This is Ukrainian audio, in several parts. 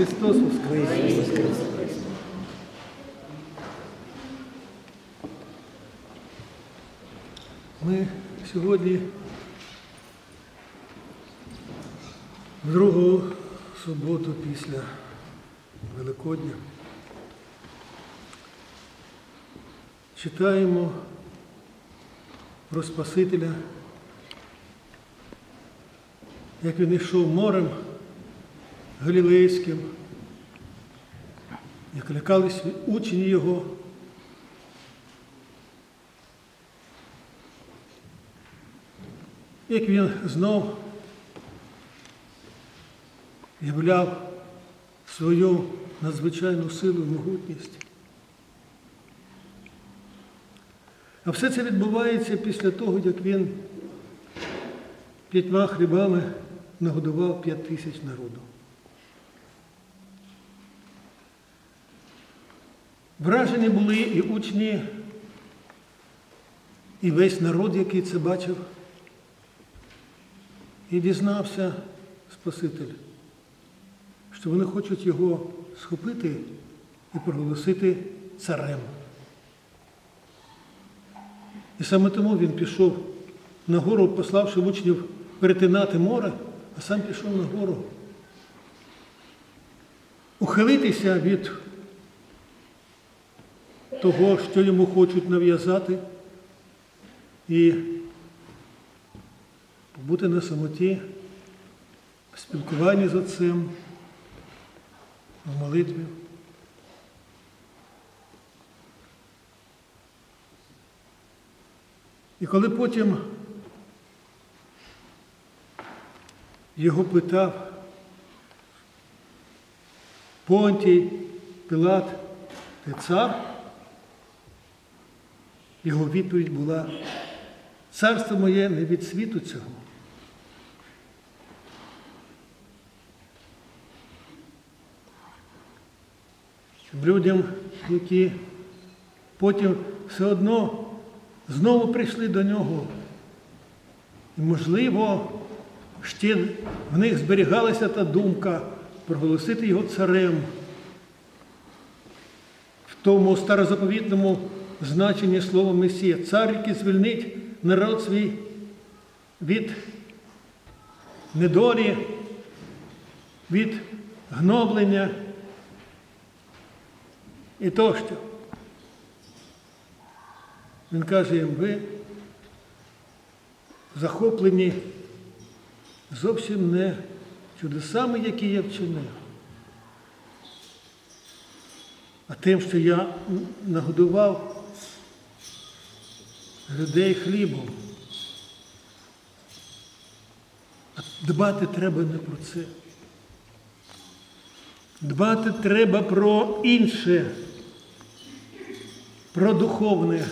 Христос Воскрес! Ми сьогодні в другу суботу після Великодня читаємо про Спасителя, як він йшов морем Галілейським, як лякались учні його. Як він знов являв свою надзвичайну силу і могутність. А все це відбувається після того, як він п'ятьма хлібами нагодував п'ять тисяч народу. Вражені були і учні, і весь народ, який це бачив, і дізнався Спаситель, що вони хочуть його схопити і проголосити царем. І саме тому він пішов на гору, пославши учнів перетинати море, а сам пішов на гору. Ухилитися від того, що йому хочуть нав'язати, і побути на самоті, в спілкуванні з Отцем, в молитві. І коли потім його питав Понтій, Пилат, ти цар, його відповідь була, царство моє не від світу цього. Людям, які потім все одно знову прийшли до нього. І, можливо, ще в них зберігалася та думка проголосити його царем в тому старозаповітному значенні слова Месія, цар, який звільнить народ свій від недолі, від гноблення і тощо. Він каже їм, ви захоплені зовсім не чудесами, які я вчинив, а тим, що я нагодував людей хлібом. А дбати треба не про це. Дбати треба про інше, про духовне,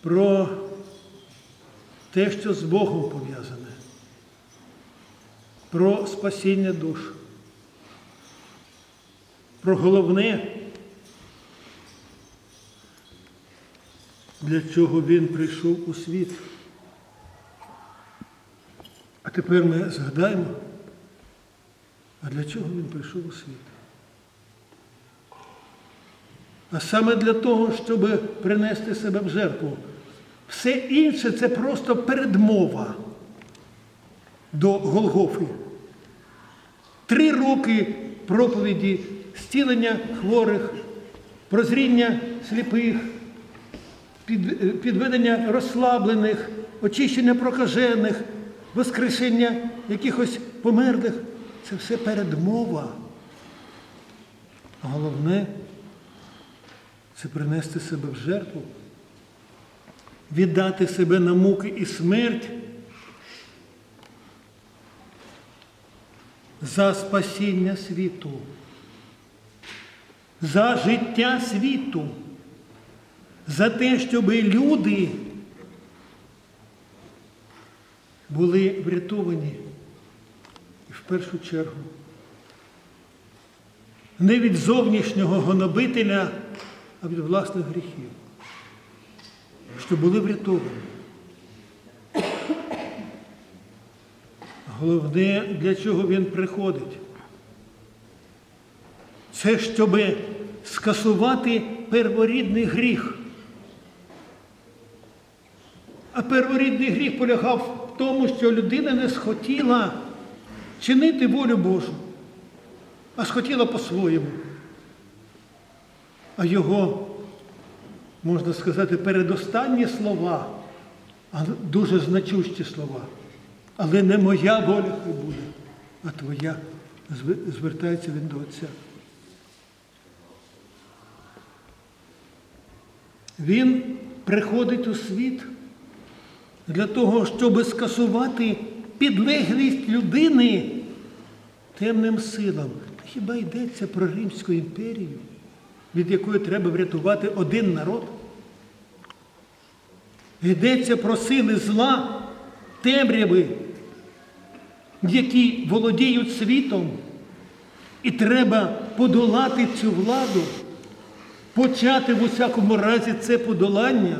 про те, що з Богом пов'язане, про спасіння душ, про головне, для чого він прийшов у світ. А тепер ми згадаємо, а для чого він прийшов у світ? А саме для того, щоб принести себе в жертву. Все інше це просто передмова до Голгофи. Три роки проповіді, зцілення хворих, прозріння сліпих, під- підведення розслаблених, очищення прокажених, воскрешення якихось померлих. Це все передмова. Головне це принести себе в жертву, віддати себе на муки і смерть за спасіння світу, за життя світу, за те, щоб люди були врятовані в першу чергу не від зовнішнього гонобителя, а від власних гріхів, що були врятовані. Головне, для чого він приходить. Це щоб скасувати перворідний гріх. А перворідний гріх полягав в тому, що людина не схотіла чинити волю Божу, а схотіла по-своєму. А його, можна сказати, передостанні слова, дуже значущі слова. Але не моя воля хай буде, а твоя. Звертається він до Отця. Він приходить у світ для того, щоб скасувати підлеглість людини темним силам. Хіба йдеться про Римську імперію, від якої треба врятувати один народ? Йдеться про сили зла, темряви, які володіють світом, і треба подолати цю владу, почати в усякому разі це подолання.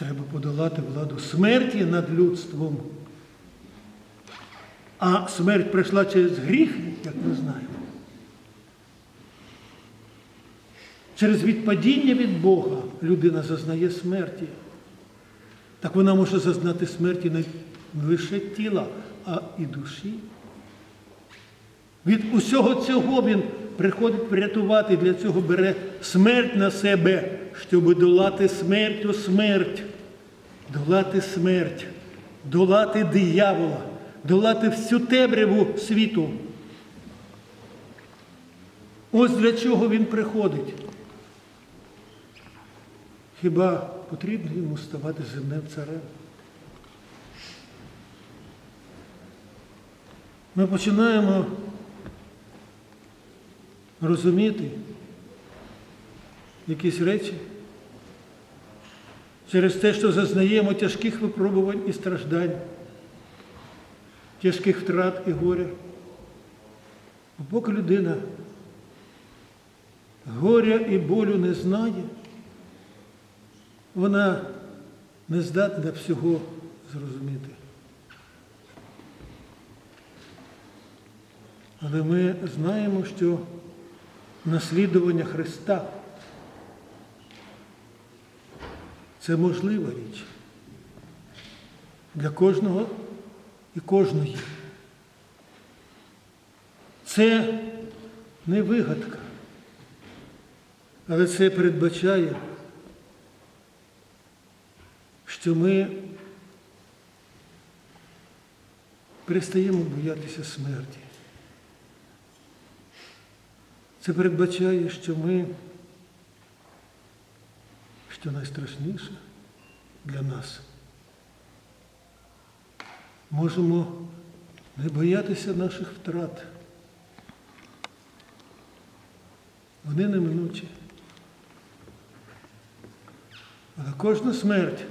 Треба подолати владу смерті над людством. А смерть прийшла через гріх, як ми знаємо. Через відпадіння від Бога людина зазнає смерті. Так вона може зазнати смерті не лише тіла, а і душі. Від усього цього він приходить врятувати, для цього бере смерть на себе, щоб долати смерть у смерть, долати смерть, долати диявола, долати всю темряву світу. Ось для чого він приходить. Хіба потрібно йому ставати земним царем? Ми починаємо розуміти якісь речі через те, що зазнаємо тяжких випробувань і страждань, тяжких втрат і горя. Поки людина горя і болю не знає, вона не здатна всього зрозуміти. Але ми знаємо, що наслідування Христа це можлива річ для кожного і кожної. Це не вигадка, але це передбачає, що ми перестаємо боятися смерті. Це передбачає, що ми, що найстрашніше для нас, можемо не боятися наших втрат. Вони неминучі. Але кожна смерть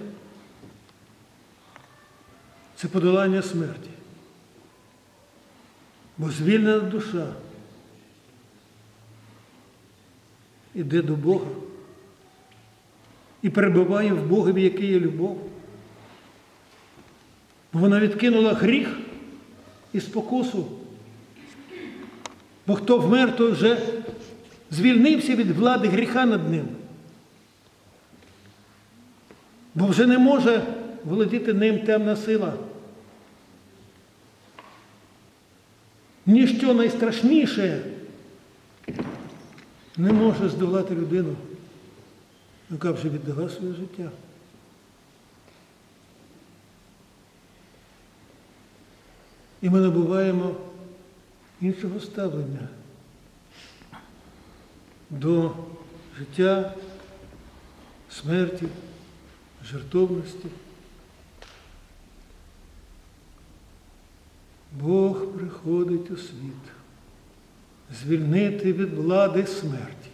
це подолання смерті. Бо звільнена душа іде до Бога і перебуває в Богові, який є любов. Бо вона відкинула гріх і спокусу. Бо хто вмер, то вже звільнився від влади гріха над ним. Бо вже не може володіти ним темна сила. Ніщо найстрашніше не може здолати людину, яка вже віддала своє життя. І ми набуваємо іншого ставлення до життя, смерті, жертовності. Бог приходить у світ звільнити від влади смерті,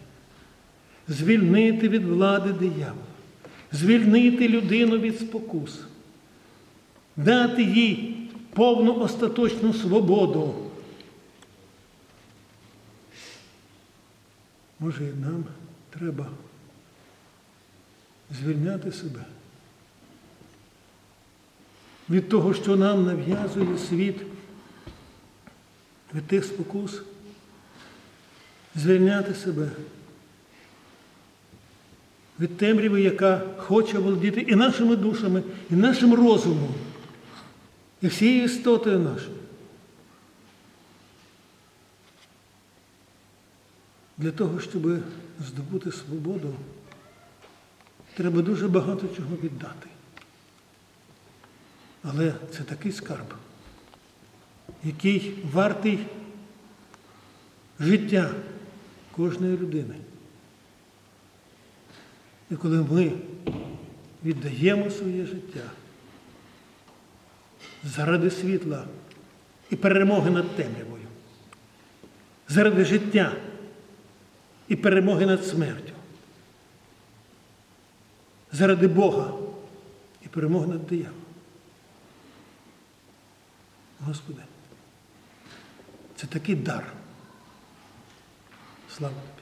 звільнити від влади диявола, звільнити людину від спокус, дати їй повну остаточну свободу. Може, і нам треба звільняти себе від того, що нам нав'язує світ, від тих спокус, звільняти себе від темряви, яка хоче володіти і нашими душами, і нашим розумом, і всією істотою нашою. Для того, щоб здобути свободу, треба дуже багато чого віддати. Але це такий скарб, який вартий життя кожної людини. І коли ми віддаємо своє життя заради світла і перемоги над темрявою, заради життя і перемоги над смертю, заради Бога і перемоги над дияволом. Господи, це такий дар. Слава.